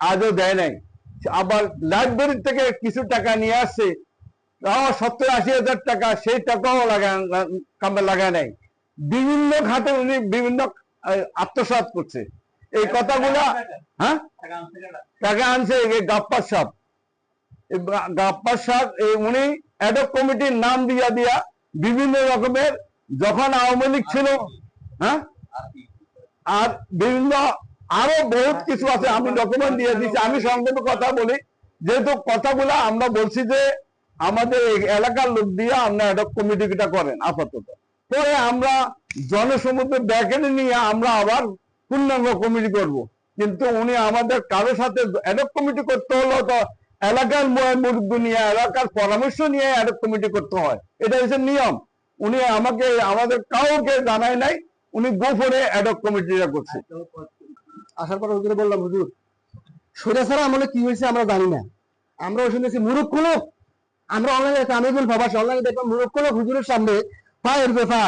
আজও দেয় নাই। আবার লাইব্রেরি থেকে কিছু টাকা নিয়ে আসছে। তাও সত্তর আশি হাজার টাকা সেই টাকাও কামে লাগায় নাই। বিভিন্ন ঘাটে উনি বিভিন্ন আহ, আত্মসাৎ করছে। এই কথাগুলা হ্যাঁ? টাকা আনছে গাপ্পার গা- গাপ্পার এই উনি অ্যাডক কমিটির নাম দিয়া দিয়া বিভিন্ন রকমের যখন আওয়ামী লীগ ছিল হ্যাঁ? আর বিভিন্ন আরও বহুত কিছু আছে আমি ডকুমেন্ট দিয়ে দিচ্ছি। আমি সংক্ষেপে কথা বলি। যেহেতু কথাগুলো আমরা বলছি যে আমাদের এলাকার লোক দিয়ে আমরা অ্যাডক কমিটিটা করেন আপাতত। পরে আমরা জনসমুদ্র ব্যাকেটে নিয়ে আমরা আবার পূর্ণাঙ্গ কমিটি করব। কিন্তু উনি আমাদের কারও সাথে অ্যাডক কমিটি করতে হলো তো এলাকার মুরব্বী নিয়ে এলাকার পরামর্শ নিয়ে অ্যাডক কমিটি করতে হয়। এটা হচ্ছে নিয়ম। উনি আমাকে আমাদের কাউকে জানায় নাই উনি গোপনে অ্যাডক কমিটিটা করছে। আসার পর হুজুরে বললাম, হুজুর সৈরাচারা আমলে কি হয়েছে আমরা জানি না। আমরা শুনেছি মুরুক্ষ লোক আমরা অনলাইনে আমি একজন প্রবাসী অনলাইনে দেখলাম মুরুক্ষ লোক হুজুরের সামনে পায়ের বেফা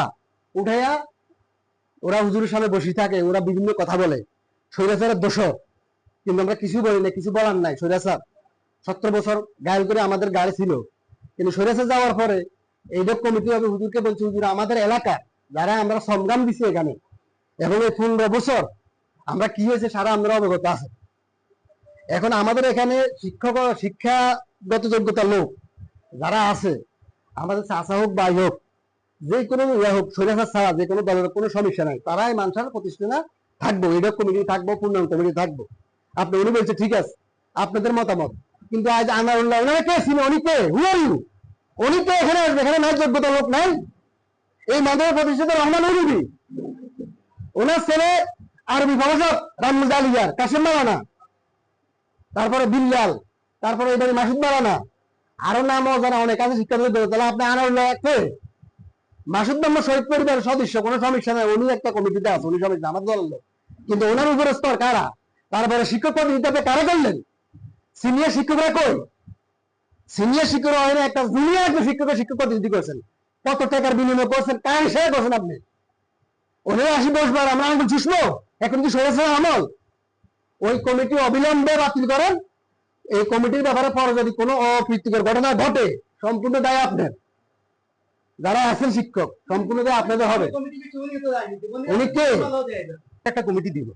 উঠাইয়া ওরা হুজুরের সামনে বসে থাকে, ওরা বিভিন্ন কথা বলে। সৈরাচারের দোষর কিন্তু আমরা কিছু বলি না কিছু বলার নাই। সৈরাচার সত্তর বছর গায়েল করে আমাদের গাড়ি ছিল। কিন্তু সৈরাচার যাওয়ার পরে এইসব কমিটি হবে হুজুরকে বলছে, হুজুর, আমাদের এলাকা যারা আমরা সংগ্রাম দিছি এখানে, এবং এই পনেরো বছর আমরা কি হয়েছে সারা আমরা অবগত আছে। এখন আমাদের এখানে শিক্ষক শিক্ষাগত যোগ্যতা লোক যারা আছে, আমাদের চাষা হোক বাই হোক, যে কোনো ইয়া হোক সৈরাচার ছাড়া যে কোনো দলের কোনো সমস্যা নাই, তারাই মানুষের প্রতিষ্ঠানে থাকব। এডক কমিটি থাকব, পূর্ণাঙ্গ কমিটি থাকব। আপনি উনি বলছে, ঠিক আছে, আপনাদের মতামত। কিন্তু আজ আনারুল্লাহ ওনারা কে ছিল? উনি কে? হু আর ইউ উনি এখানে আসবে? এখানে নাই যোগ্যতা লোক নাই। এই মাধ্যমিক প্রতিষ্ঠিত রহমান উরুবি। ওনার ছেলে আরবি প্রভাষক রামুজ আলিয়ার কাশিম মালানা তারপরে বিল্লাল, তারপরে এবারে মাসুদ মালানা আরও নাম যারা অনেক আছে শিক্ষার্থী তাহলে আপনি আনারুল্লাহ কে মাসুদ নাম্বার শহীদ পরিবারের সদস্য, কোনো সমস্যা নাই উনি একটা কমিটিতে আছে, উনি সমস্যা আমার লোক। কিন্তু ওনার উপরে স্তর কারা? তারপরে শিক্ষক পদ হিসাবে কারা করলেন? সিনিয়র শিক্ষকরা কই? সিনিয়র শিক্ষকরা হয় একটা জুনিয়র একটা শিক্ষকের শিক্ষক পদ্ধতি করেছেন। কত টাকার বিনিময় করছেন, কার হিসেবে করছেন আপনি? ওনারা আসি বসবার আমরা আঙুল চুষবো? এখন কি সরেছে আমল? ওই কমিটি অবিলম্বে বাতিল করেন। এই কমিটির ব্যাপারে পরে যদি কোনো অপ্রীতিকর ঘটনা ঘটে সম্পূর্ণ দায় আপনার। যারা আছেন শিক্ষক সম্পূর্ণ দায় আপনাদের হবে। উনি কে? একটা কমিটি দিব।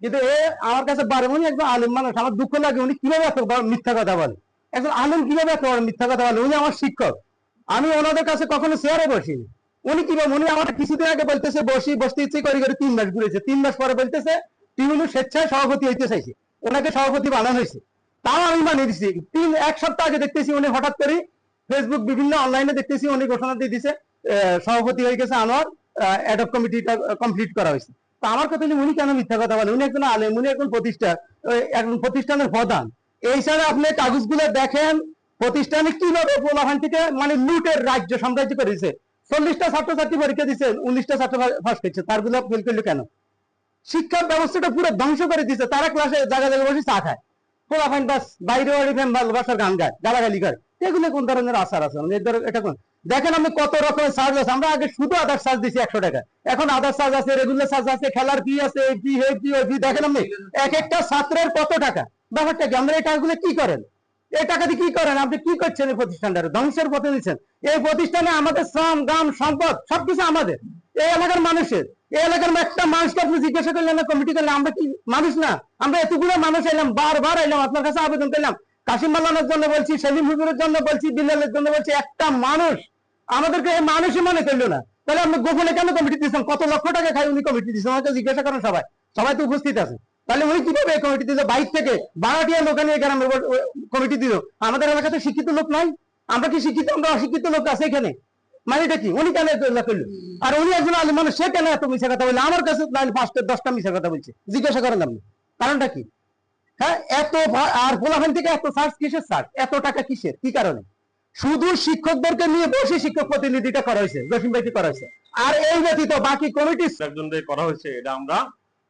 কিন্তু এ আমার কাছে বারে উনি একজন আলিম মানুষ আমার দুঃখ লাগে উনি কীভাবে এত মিথ্যা কথা বলে। একজন আলিম কীভাবে এত মিথ্যা কথা বলে? উনি আমার শিক্ষক। আমি ওনাদের কাছে কখনো চেয়ারে বসিনি। উনি কি উনি আমার কিছুদিন আগে বলতেছে, বসি, বসতে ইচ্ছে করে করে তিন মাস ঘুরেছে। তিন মাস পরে বলতেছে টিউনু স্বেচ্ছায় সভাপতি হইতে চাইছে। ওনাকে সভাপতি বানানো হয়েছে। তাও আমি মানিয়ে দিচ্ছি তিন, এক সপ্তাহ আগে দেখতেছি উনি হঠাৎ করে ফেসবুক বিভিন্ন অনলাইনে দেখতেছি উনি ঘোষণা দিয়ে দিছে সভাপতি হয়ে গেছে আনোয়ার অ্যাডক কমিটিটা কমপ্লিট করা হয়েছে। তা আমার কথা উনি কেন মিথ্যা কথা বলেন উনি একজন আলেম, উনি একজন প্রতিষ্ঠান ওই একজন প্রতিষ্ঠানের প্রধান। এই ছাড়া আপনি কাগজগুলো দেখেন, প্রতিষ্ঠানে কীভাবে পোলাভান থেকে মানে লুটের রাজ্য সাম্রাজ্য করেছে? চল্লিশটা ছাত্রছাত্রী পরীক্ষা দিচ্ছে উনিশটা ছাত্র ফার্স্ট হচ্ছে তারগুলো ফেল করল কেন? শিক্ষা ব্যবস্থাটা পুরো ধ্বংস করে দিচ্ছে তারা ক্লাসে জায়গা জায়গায় বসে চা খায়। পোলাফাইন বাস, বাইরে বাড়ি ফ্যান বাসার গান গায়, গালাগালি করে। এগুলো কোন ধরনের আছে? মানে এটা কোন? দেখেন আমি কত রকমের চার্জ আছে। আমরা আগে শুধু আধার চার্জ দিছি একশো টাকা এখন চার্জ আছে রেগুলার আছে, খেলার ফি আছে এই ফি এই ফি ওই দেখেন আপনি? এক একটা ছাত্রের কত টাকা? ব্যাপারটা কি? আমরা এই টাকাগুলো কি করেন? এই টাকা দিয়ে কি করেন? আপনি কি করছেন এই প্রতিষ্ঠানটার ধ্বংসের পথে নিচ্ছেন এই প্রতিষ্ঠানে আমাদের শ্রম গাম সম্পদ সবকিছু আমাদের। এই এলাকার মানুষের। এই এলাকার একটা মানুষকে আপনি জিজ্ঞাসা করলেন, না কমিটি করলেন আমরা কি মানুষ না? আমরা এতগুলো মানুষ এলাম, বারবার এলাম, আপনার কাছে আবেদন করলাম। কাশিম মাল্লানের জন্য বলছি, সেলিম হুজুরের জন্য বলছি, বিল্লালের জন্য বলছি, একটা মানুষ আমাদেরকে এই মানুষই মনে করল না। তাহলে আপনি গোপনে কেন কমিটি দিচ্ছেন? কত লক্ষ টাকা খাই উনি কমিটি দিচ্ছেন? আমাকে জিজ্ঞাসা করেন সবাই। সবাই তো উপস্থিত আছে। তাহলে উনি কীভাবে কমিটি দিল? বাইক থেকে বারাটিয়া লোক নিয়ে গ্রামের কমিটি দিল। আমাদের এলাকাতে শিক্ষিত লোক নাই। আমরা কি শিক্ষিত? আমরা অশিক্ষিত লোক আছে এখানে। মানে এটা কি? উনি কেন করল আর উনি একজন আলিম মানুষ, সে কেন এত মিশা কথা বলে আমার কাছে নাইলে পাঁচটা, দশটা মিশা কথা বলছে। জিজ্ঞাসা করেন আপনি। কারণটা কি? হ্যাঁ এত আর পোলাফান থেকে এত সার্চ কিসের সার্চ? এত টাকা কিসের? কি কারণে? শুধু শিক্ষকদেরকে নিয়ে বসে শিক্ষক প্রতিনিধিটা করা হয়েছে, জসিম ভাইটি করা হয়েছে। আর এই ব্যতীত বাকি কমিটি একজন করা হয়েছে, এটা আমরা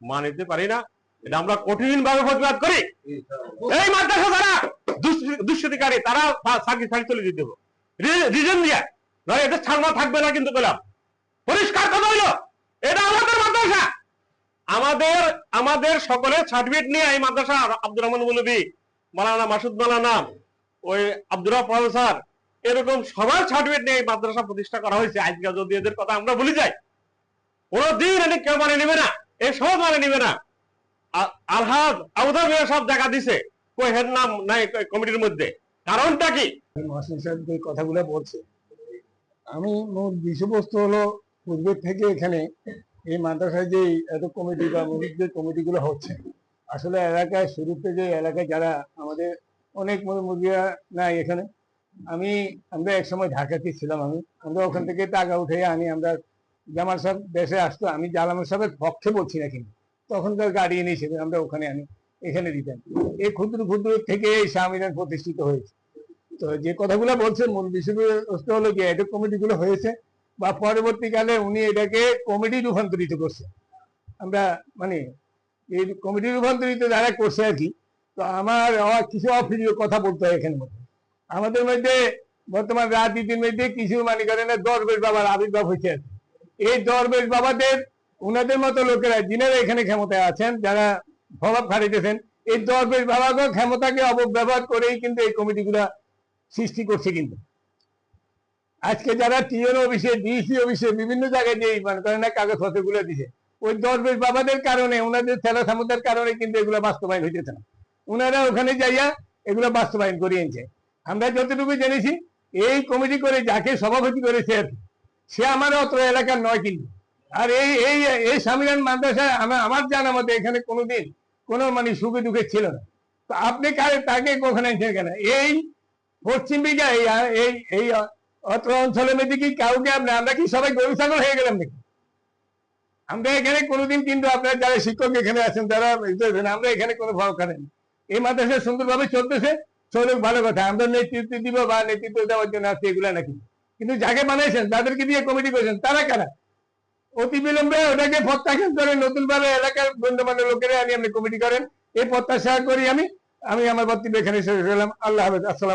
মানিতে পারি না। এটা আমরা কঠিন ভাবে প্রতিবাদ করি। এই মাদ্রাসা যারা দুষ্কৃ- দুষ্কৃতিকারী, তারা চাকরি চলে হবে রিজন দিয়ে। নয় এটা থাকবে না কিন্তু পরিষ্কার কথা এটা আমাদের মাদ্রাসা। আমাদের আমাদের সার্টিফিকেট নিয়ে এই মাদ্রাসা আব্দুর রহমান মুলবি মালানা মাসুদ মালানা, ওই আব্দুর প্রফেসর, এরকম সবার সার্টিফিকেট নিয়ে এই মাদ্রাসা প্রতিষ্ঠা করা হয়েছে। আজকে যদি এদের কথা আমরা ভুলে যাই, কোনদিন এনে কেউ মানে নেবে না। এই সহজ মানে নেবে না। আলহাজ সব দিছে। নাম নাই কমিটির মধ্যে। কারণটা কি? সাহেব যে কথাগুলো বলছে, আমি মোট বিষয়বস্তু হলো পূর্বের থেকে এখানে এই মাদ্রাসায় যে এত কমিটি বা যে কমিটিগুলো হচ্ছে, আসলে এলাকায় শুরুতে যে এলাকায় যারা আমাদের অনেক মুরগিরা নাই এখানে, আমি, আমরা এক সময় ঢাকাতে ছিলাম আমি, আমরা ওখান থেকে টাকা উঠে আনি, আমরা জামাল সাহেব দেশে আসতো, আমি জালামের সাহেবের পক্ষে বলছি না কিন্তু। তখনকার গার্ডিয়ান হিসেবে আমরা ওখানে আনি, এখানে দিতাম। এই ক্ষুদ্র ক্ষুদ্র থেকে এই স্বামীরান প্রতিষ্ঠিত হয়েছে। তো যে কথাগুলো বলছে মূল বিষয়বস্তু হলো যে এটা কমিটি গুলো হয়েছে, বা পরবর্তীকালে উনি এটাকে কমিটি রূপান্তরিত করছে আমরা মানে এই কমিটি রূপান্তরিত যারা করছে আর কি, তো আমার কিছু অপ্রিয় কথা বলতে হয় এখানে মধ্যে। আমাদের মধ্যে, বর্তমান রাজনীতির মধ্যে কিছু মানে করেন দরবেশ বাবার আবির্ভাব হয়েছে। এই দরবেশ বাবাদের উনাদের মতো লোকেরা যিনারা এখানে ক্ষমতায় আছেন, যারা প্রভাব খাটাইতেছেন, এই দরবেশ বাবাকে ক্ষমতাকে অপব্যবহার করেই কিন্তু এই কমিটিগুলা সৃষ্টি করছে কিন্তু। আজকে যারা টিএন অফিসে, ডিসি অফিসে, বিভিন্ন জায়গায় যে মানে করেন না কাগজপত্রগুলো দিছে, ওই দরবেশ বাবাদের কারণে ওনাদের ছেলে ক্ষমতার কারণে কিন্তু এগুলো বাস্তবায়ন হইতেছে না। ওনারা ওখানে যাইয়া এগুলো বাস্তবায়ন করিয়েছে আমরা যতটুকু জেনেছি, এই কমিটি করে যাকে সভাপতি করেছে, সে আমার অত এলাকার নয় কিন্তু। আর এই এই এই স্বামীনারায়ণ মাদ্রাসায় আমার জানা মতে এখানে কোনোদিন কোনো মানে সুখে দুঃখে ছিল না। তো আপনি কারে, তাকে ওখানে এনেছেন কেন? এই পশ্চিম দিকে, এই এই এই অত্র অঞ্চলের মধ্যে কি কাউকে আপনি, আমরা কি সবাই গরু ছাগল হয়ে গেলাম নাকি? আমরা এখানে কোনোদিন কিন্তু আপনার যারা শিক্ষক এখানে আছেন, তারা আমরা এখানে কোনো ভরসা করেন এই মাদ্রাসা সুন্দরভাবে চলতেছে, চলুক, ভালো কথা। আমরা নেতৃত্ব দিব বা নেতৃত্ব দেওয়ার জন্য আসছি এগুলা নাকি? কিন্তু যাকে বানাইছেন, তাদেরকে দিয়ে কমিটি করেছেন, তারা কারা? অতি বিলম্বে ওটাকে প্রত্যাখ্যান করে নতুন ভাবে এলাকার গণ্যমান্য লোকেরা আমি আপনি কমিটি করেন। এই প্রত্যাশা করি আমি। আমি আমার বক্তব্য এখানে শেষ করলাম। আল্লাহ হাফেজ। আসসালাম